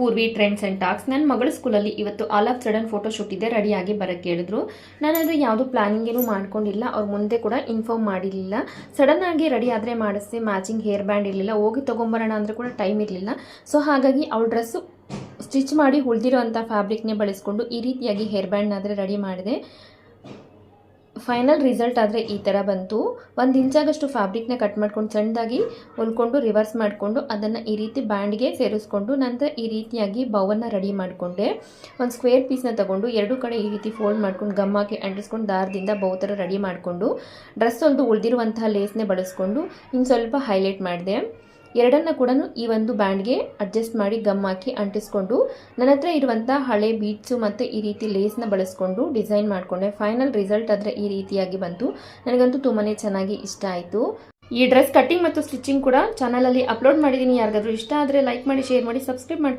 Purvi trends and tax ನನ್ನ ಮಗಳ ಸ್ಕೂಲಲ್ಲಿ ಇವತ್ತು all of sudden photo shoot ಇದೆ, ರೆಡಿಯಾಗಿ ಬರಕ್ಕೆ ಹೇಳಿದ್ರು. ನಾನದು ಯಾವುದು ಪ್ಲಾನಿಂಗ್ ಏನು ಮಾಡ್ಕೊಂಡಿಲ್ಲ, ಅವ್ರ ಮುಂದೆ ಕೂಡ ಇನ್ಫಾರ್ಮ್ ಮಾಡಿರಲಿಲ್ಲ. ಸಡನ್ ಆಗಿ ರೆಡಿ ಆದರೆ ಮಾಡಿಸಿ ಮ್ಯಾಚಿಂಗ್ ಹೇರ್ ಬ್ಯಾಂಡ್ ಇರಲಿಲ್ಲ, ಹೋಗಿ ತೊಗೊಂಬರೋಣ ಅಂದರೆ ಕೂಡ ಟೈಮ್ ಇರಲಿಲ್ಲ. ಸೊ ಹಾಗಾಗಿ ಅವಳ ಡ್ರೆಸ್ಸು ಸ್ಟಿಚ್ ಮಾಡಿ ಉಳಿದಿರೋ ಅಂಥ ಫ್ಯಾಬ್ರಿಕ್ನೇ ಬಳಸ್ಕೊಂಡು ಈ ರೀತಿಯಾಗಿ ಹೇರ್ ಬ್ಯಾಂಡ್ನಾದರೆ ರೆಡಿ ಮಾಡಿದೆ. ಫೈನಲ್ ರಿಸಲ್ಟ್ ಆದರೆ ಈ ಥರ ಬಂತು. ಒಂದು ಇಂಚಾಗಷ್ಟು ಫ್ಯಾಬ್ರಿಕ್ನ ಕಟ್ ಮಾಡ್ಕೊಂಡು ಸಣ್ಣದಾಗಿ ಹೊಲ್ಕೊಂಡು ರಿವರ್ಸ್ ಮಾಡಿಕೊಂಡು ಅದನ್ನು ಈ ರೀತಿ ಬ್ಯಾಂಡ್ಗೆ ಸೇರಿಸ್ಕೊಂಡು ನಂತರ ಈ ರೀತಿಯಾಗಿ ಬೌವನ್ನು ರೆಡಿ ಮಾಡಿಕೊಂಡೆ. ಒಂದು ಸ್ಕ್ವೇರ್ ಪೀಸ್ನ ತಗೊಂಡು ಎರಡು ಕಡೆ ಈ ರೀತಿ ಫೋಲ್ಡ್ ಮಾಡ್ಕೊಂಡು ಗಮ್ ಹಾಕಿ ಅಂಟಿಸ್ಕೊಂಡು ದಾರದಿಂದ ಬೌ ಥರ ರೆಡಿ ಮಾಡಿಕೊಂಡು ಡ್ರೆಸ್ ಒಂದು ಉಳಿದಿರುವಂತಹ ಲೇಸ್ನೇ ಬಳಸ್ಕೊಂಡು ಇನ್ನು ಸ್ವಲ್ಪ ಹೈಲೈಟ್ ಮಾಡಿದೆ. ಎರಡನ್ನ ಕೂಡ ಈ ಒಂದು ಬ್ಯಾಂಡ್ಗೆ ಅಡ್ಜಸ್ಟ್ ಮಾಡಿ ಗಮ್ ಹಾಕಿ ಅಂಟಿಸ್ಕೊಂಡು ನನ್ನ ಹತ್ರ ಇರುವಂಥ ಹಳೆ ಬೀಟ್ಸು ಮತ್ತು ಈ ರೀತಿ ಲೇಸ್ನ ಬಳಸ್ಕೊಂಡು ಡಿಸೈನ್ ಮಾಡಿಕೊಂಡೆ. ಫೈನಲ್ ರಿಸಲ್ಟ್ ಆದರೆ ಈ ರೀತಿಯಾಗಿ ಬಂತು. ನನಗಂತೂ ತುಂಬಾ ಚೆನ್ನಾಗಿ ಇಷ್ಟ ಆಯಿತು. ಈ ಡ್ರೆಸ್ ಕಟ್ಟಿಂಗ್ ಮತ್ತು ಸ್ಟಿಚಿಂಗ್ ಕೂಡ ಚಾನಲಲ್ಲಿ ಅಪ್ಲೋಡ್ ಮಾಡಿದ್ದೀನಿ. ಯಾರಿಗಾದ್ರೂ ಇಷ್ಟ ಆದರೆ ಲೈಕ್ ಮಾಡಿ, ಶೇರ್ ಮಾಡಿ, ಸಬ್ಸ್ಕ್ರೈಬ್ ಮಾಡ್ಕೊಳ್ಳಿ.